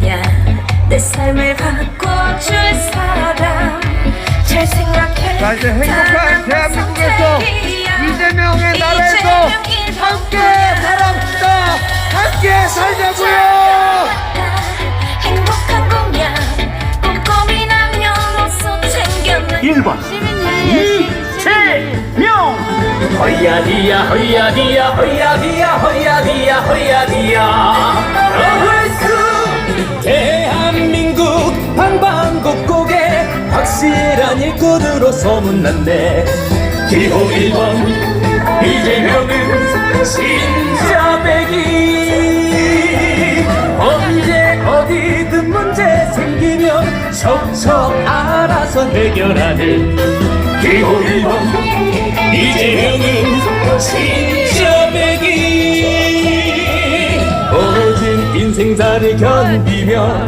내 삶을 바꿔줄 사람. 잘 생각해. 자 이제 행복한 대한민국에서 이재명의 나라에서 함께 살아봅시다. 함께 살자고요. 행복한 공약 꼼꼼히 남녀노소 챙겨내 1번. 이재명. 허야디야 허야디야 허야디야 허야디야 허야디야 일꾼으로 소문났네. 기호 1번 이재명은 진짜 백이. 언제 어디든 문제 생기면 척척 알아서 해결하는. 기호 1번 이재명은 진짜 백이. 모든 인생사를 견디며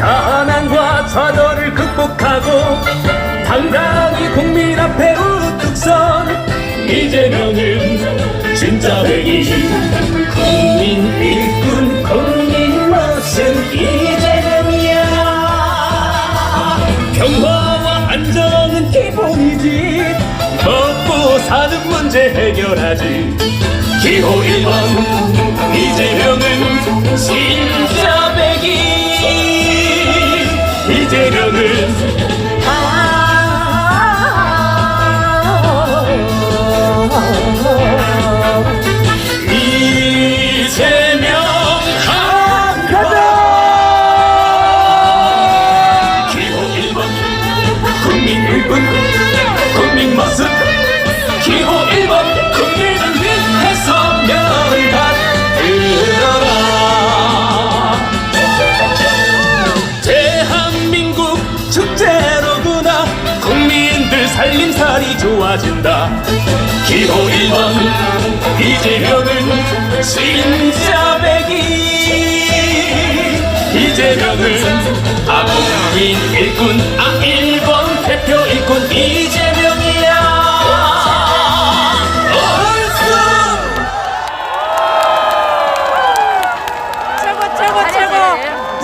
가난과 좌절을 극복하고 당당히 국민 앞에 우뚝 선. 이재명은 진짜 백이 국민 일꾼 국민 멋은 이재명이야. 평화와 안정은 기본이지. 먹고 사는 문제 해결하지. 기호 1번 이재명은 진짜 백이 이재명은 살림살이 좋아진다. 기호 1번 이재명은 진짜 백이. 이재명은 아 국민 일꾼 아 1번 대표 일꾼 이재명이야. 최고 최고 최고.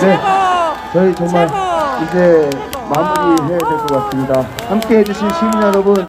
네 저희 정말 최고. 이제 마무리해야 될 것 같습니다. 함께 해주신 시민 여러분